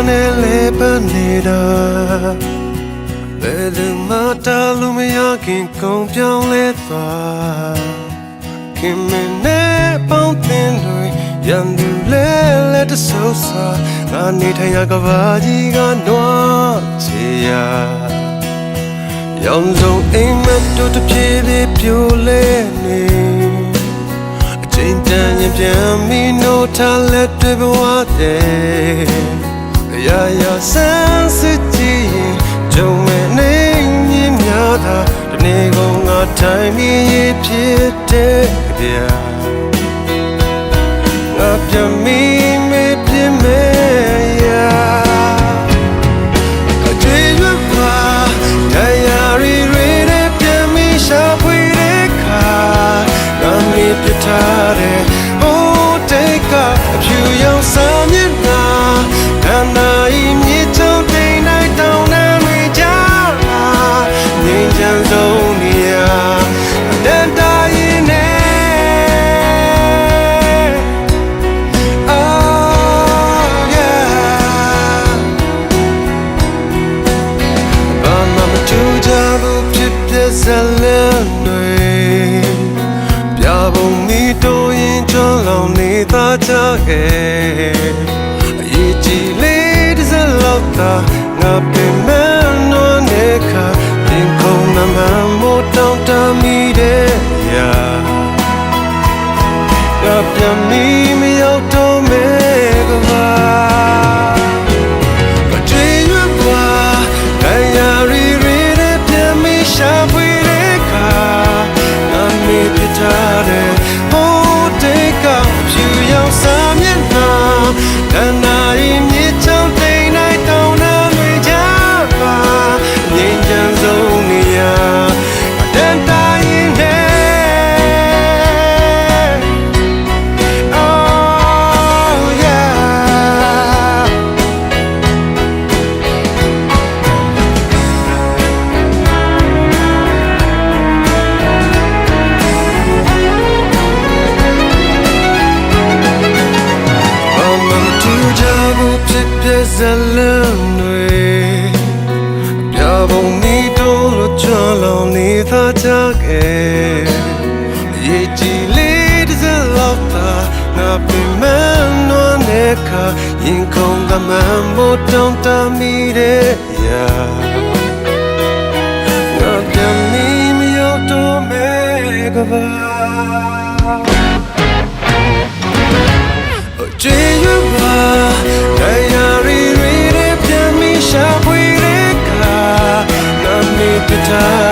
ပန်းနေတာဘယ်သူမှတားလို့မရခင်ကုန်ပြောင်းလဲသွားခင်မနဲ့ပေါင်းတင်တွေရန်သူလဲလဲတဆုပ်စာငါနေထိုင်ရကဘာကြီးကနွားချေရရောင်စုံအိမ်မက်တို့တစ်ပြေးပြေးပြိုလဲနေအချိန်တန်ရင်ပြန်ပြီးနိုးထားလက်တွေဘဝတဲ့ ရာရာဆန်းစစ်ကြည့်ရင်ကြုံမဲ့နေမြင်များသာဒီနေ့ကုန်ငါထိုင်ပြီးရဖြစ်တဲ့ဗျာငါပြန်မီ ငြိမ်းချမ်းဆုံးနေရာအတန်တာရင်နဲ့ Oh yeah ဘာမှမထူးကြဘူးဖြစ်ဖြစ်ဇလန်တွေပြပုံမီတိုးရင်ချောလောင်နေသားချခဲ့အရေးကြီးလေးတစ်စက်လောက်သာငါပင် ငါ စ်ဇလန်းတွေပြပုံမီတိုးလို့ချောလောင်နေသားကြခဲ့ရေကြည်လေးတစ်စက်လောက်သာငါပင်မနွမ်းတဲ့ခါရင်ခုန်ကမှန်မို့တောင်းတမိတဲ့ရာငါပြန်မီမရောက်တော့မဲကပါ time